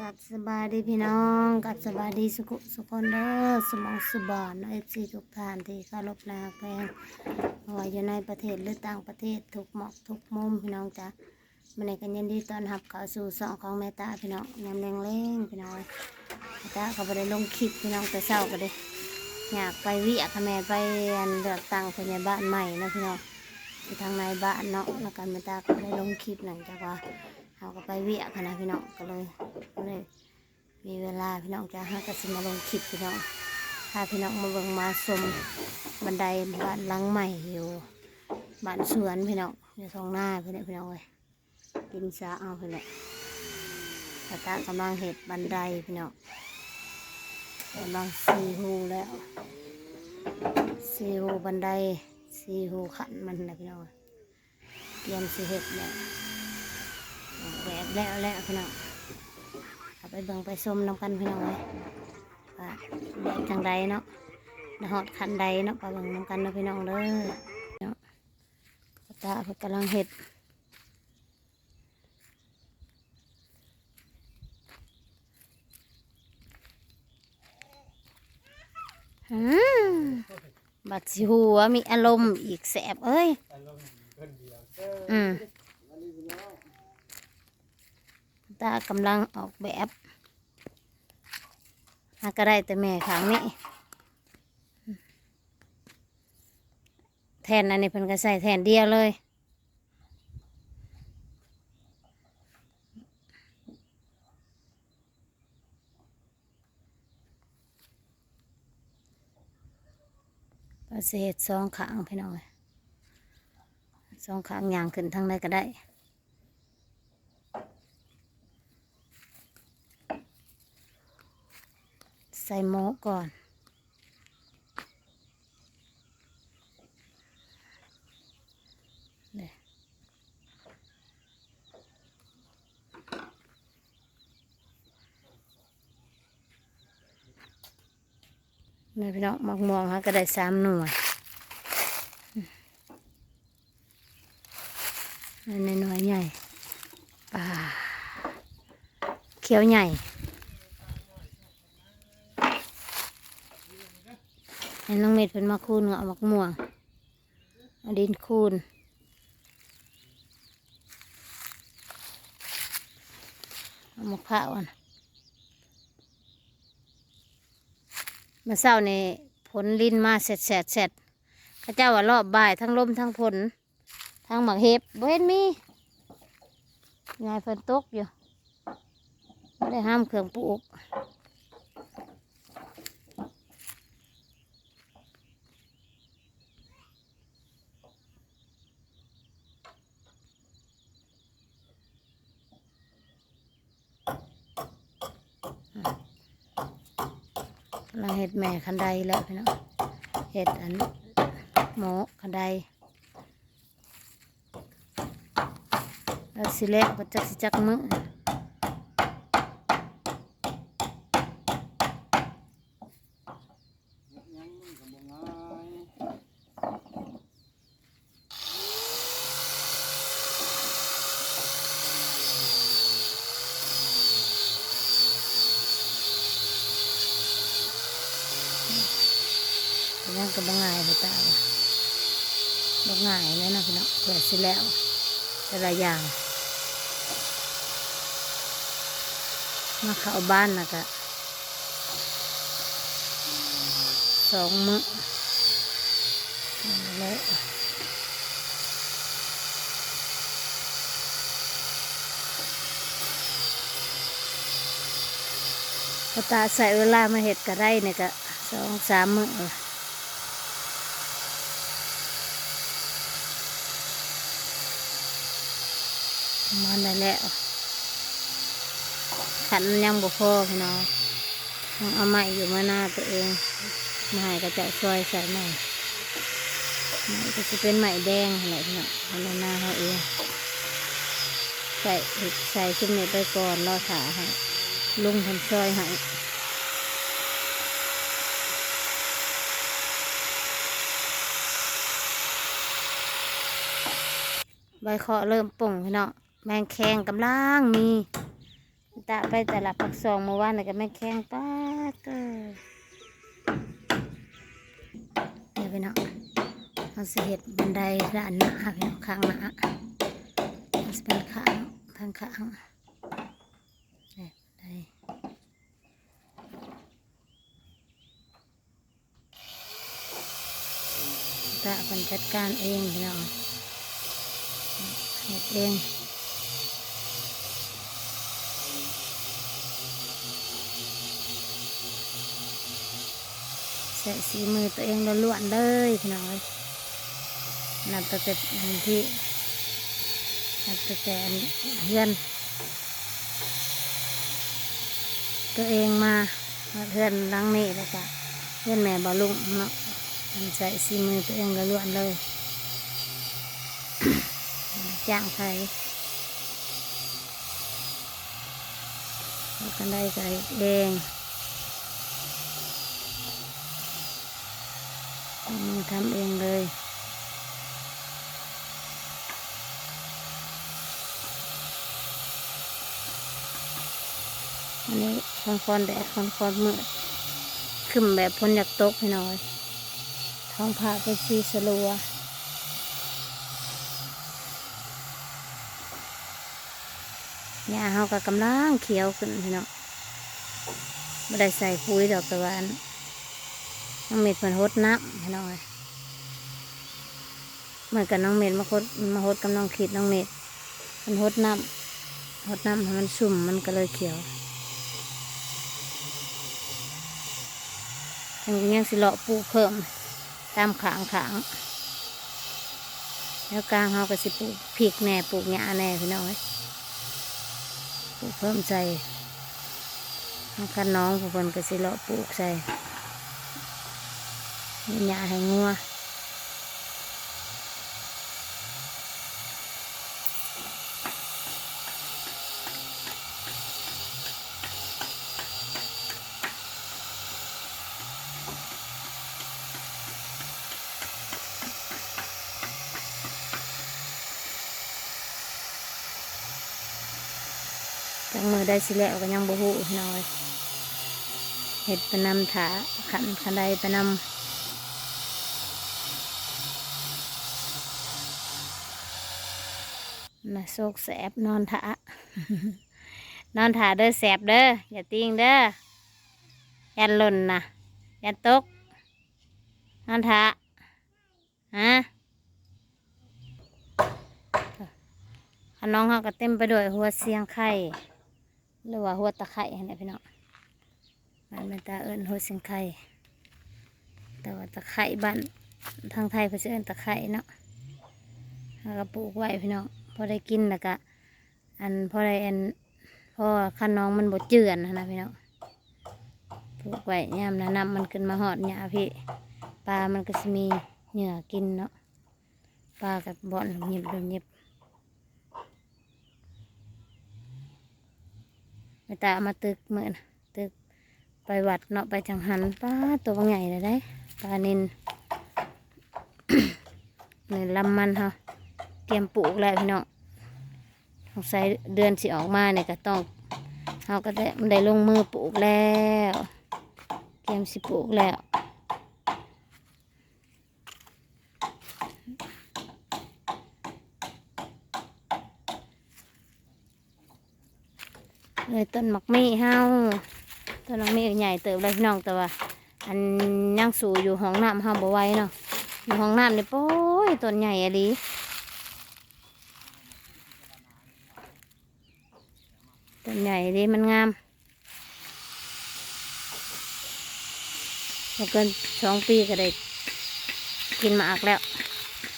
กับสบายดีพี่น้องกับสบายดีสุขสุขคนเด้อสมองสบอนเอฟซีทุกท่านที่เคารพและแพงว่าอยู่ในประเทศหรือต่างประเทศทุกหมอกทุกมุมพี่น้องจ้ะมันในกันยินดีต้อนรับเข้าสู่สองของแม่ตาพี่น้องยำแรงเล่งพี่น้องแม่ตาเขาไปได้ลงคลิปพี่น้องแต่เศร้าก็ได้อยากไปวิอะคแม่ไปอันเลือกตั้งพยาบ้านใหม่นะพี่น้องทางในบ้านเนาะแล้วกันแม่ตาก็ได้ลงคลิปหลังจากว่า เขาก็ไปเวียกนะพี่น้องก็เลยก็เลย มีเวลาพี่น้องจะหาก็สิมาลงคลิปพี่น้องถ้าพี่น้องมาเบิ่งมาชมบันไดบ้านหลังใหม่อยู่บ้านสวนพี่น้องอยู่ตรงหน้าพี่น้องพี่น้องเลยกินซาเอาพี่น้องตาตากำลังเห็ดบันไดพี่น้องกำลังซีหูแล้วซีหูบันไดซีหูขันมันนะพี่น้องเตรียมสีเห็ดแล้ว แบบแล้วแล้วพี่น้องเอาไปเบิ่งไปส้มน้ำกันพี่น้องเลยว่าแบบทางใดเนาะนะฮอดคันใดเนาะไปเบิ่งน้ำกันเนาะพี่น้องเลยเนาะตาเพิ่นกำลังเห็ดอืมบัดสิหัวมีอารมณ์อีกแสบเอ้ย อืม ตากำลังออกแบบหาก็ได้แต่แม่ขางนี้ แทนอันนี้เพิ่นก็ใส่แทนเดียวเลย ประเศษสองขางพี่น้องเอ้ยสองขางยางขึ้นทางใดก็ได้ ใส่โมก่อนเนี่ยพี่น้องมักมองฮะก็ได้สามหน่วยอันหน่วยใหญ่ป่าเขียวใหญ่ ให้น้องเม็ดเป็นมาคูนเอาะมักม่วงเอาดินคูนเอามะพร้าวนะมาเศร้าในผลลิ้นมาเสร็จเสร็จเสร็จข้าเจ้าว่ารอบบ่ายทั้งลมทั้งผล ทั้งหมักเห็บเห็นมียายเพิ่นตกอยู่ไม่ได้ห้ามเครื่องปลูก กำลังเห็ดแม่คันไดแล้วพี่น้องเห็ดอันหมอคันไดแล้วสิเล็กก็จักสิจักมือยัง ก็บ่ง่ายเลยตาว่ะบ่ง่ายเลยนะพี่น้องเปิดสิแล้วแต่ละอย่าง มาเข้าบ้านนะกะสองมื้อและพอตาใส่เวลามาเห็ดกระไรเนี่ยก็สองสามมื้อละประ มันได้แล้วขันยังบ่พอพี่น้องเอาไม้อยู่มาหน้าตัวเองมาให้กระจาะซอยใส่ใหม่ไม้ก็จะเป็นไม้แดงอะไรพี่น้องมาหน้าเขาเองใส่ใส่ชุดนี้ไปก่อนรอขาให้ลุงทำซอยให้ใบเคาะเริ่มป่งพี่น้อง แมงแคงกำลังมีตาไปแต่ละปักซองเมื่อวานน่ะก็ไม่แข้งป้าเก็เดี๋ยวไปเนาะเราสิเห็ดบันไดด้านหน้าพี่น้องข้างหน้ามันเป็นข้างทางข้างนี่บันไดตาเป็นจัดการเองพี่น้องเห็ดเอง ส่สีมือตัวเองล้วนๆเลยพี่น้องเอ้ยนับตั้งแต่อันที่นับตั้งแต่อันเพื่อนตัวเองมาเพื่อนหลังนี้แล้วก็เพื่อนแม่บอลุงเนาะมันใส่สีมือตัวเองล้วนเลยจ้างใครกันได้ใจเองเอามือ ทำเองเลย อันนี้คอนคอนแดดคอนคอนมืดขึ้นแบบพ้นอยากตกให้หน่อย ท้องผ้าเป็นสีสลัวหญ้าเฮาก็กำลังเขียวขึ้นพี่น้องไม่ได้ใส่ปุ๋ยดอกต่ว่าอันน้องเม็ดมันหดน้ำพี่น้องเอ้ย มือนกับน้องเม็ดมาหดมาหดกับน้องขีดน้องเม็ดมันหดน้ำหดน้ำให้มันสุ่มมันก็เลยเขียวยังยังสิเลาะปลูกเพิ่ม ตามขางขางแล้วกลางเฮาก็สิปลูกพริกแหน่ปลูกหญ้าแหน่พี่น้องเอ้ยปลูกเพิ่มใจทางคันน้องผู้คนก็สิเลาะปลูกใส่หญ้าให้งัว มือได้สิแล้วก็ยังบ่ฮู้พี่น้อยเห็ดไปนำถาขันขันใดไปนำมาโซกแสบนอนถานอนถาเด้อแสบเด้ออย่าติงเด้อยันหล่นนะยันตก นอนถาฮะน้องเขาก็เต็มไปด้วยหัวเสียงไข่ หรือว่าหัวตะไคร้เนี่ยพี่น้องมันเป็นตาเอิญหัวสียงไข่แต่ว่าตะไคร้บ้านทางไทยเขาจะเอิญตะไคร้เนาะแล้วก็ปลูกไว้พี่น้องพอได้กินแล้วก็อันพอได้อันพอคันน้องมันบดเจือนนะพี่น้องปลูกไว้ยามนะน้ำมันขึ้นมาหอดหยาพี่ปลามันก็จะมีเหยื่อกินเนาะปลากับบ่อนหยิบหยิบ ไปตามาตึกเหมือนตึกไปวัดเนาะไปจังหันป้าตัวบางใหญ่เลยได้ปลานินนี่ลำมันเขาเตรียมปลูกแล้วพี่น้องสงสัยเดือนสิออกมาเนี่ยก็ต้องเขาก็ได้ได้ลงมือปลูกแล้วเตรียมสิปลูกแล้ว เลยต้นหมักมี่เฮาต้นหมักมี่ใหญ่เติบเลยพี่น้องแต่ว่า อันยังสูอยู่ห้องน้ำเฮาบ่ไว้เนาะอยู่ห้องน้ำเนี่โป้ยต้นใหญ่อะลีต้นใหญ่ดีมันงามบ่เกินสองปีก็ได้กินมากแล้ว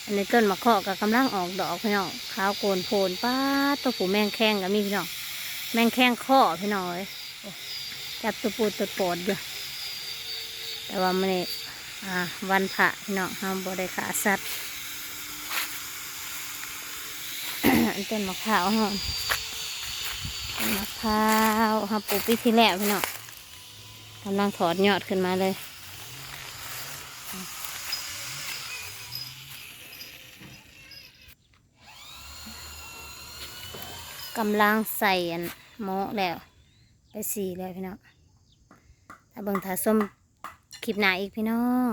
อันนี้ต้นมะเคาะก็กำลังออกดอกพี่น้องขาวโกนโพนป้าตัวผูแมงแข้งก็มีพี่น้อง แมงแข้งข้อพี่น้อยจับตัวปูตัวโปดอยู่แต่ว่ามันนี่วันพระพี่น้องห้ามบ่ได้ขาสัตว์อันต้นมะพร้าวมะพร้าวฮะปลูกปีที่แล้วพี่น้องกำลังถอดยอดขึ้นมาเลย กำลังใส่อันโมะแล้ว ไปสี่เลยพี่น้องถ้าเบิ่งถ้าส้มคลิปหน้าอีกพี่น้อง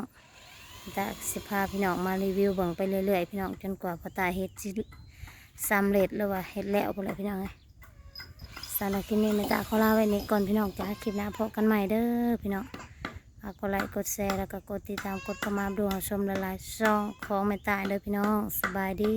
แต่สิพาพี่น้องมารีวิวเบิ่งไปเรื่อยๆพี่น้องจนกว่าพอตาเฮ็ดสิสำเร็จหรือว่าเฮ็ดแล้วพุ่นแหละพี่น้องสำหรับคลิปนี้แม่ตาขอลาไว้นี้ก่อนพี่น้องจ้าคลิปหน้าพบกันใหม่เด้อพี่น้องกดไลค์กดแชร์แล้วก็กดติดตามกดกระมาดูหาชมละลายๆช่องของแม่ตาเด้อพี่น้องสบายดี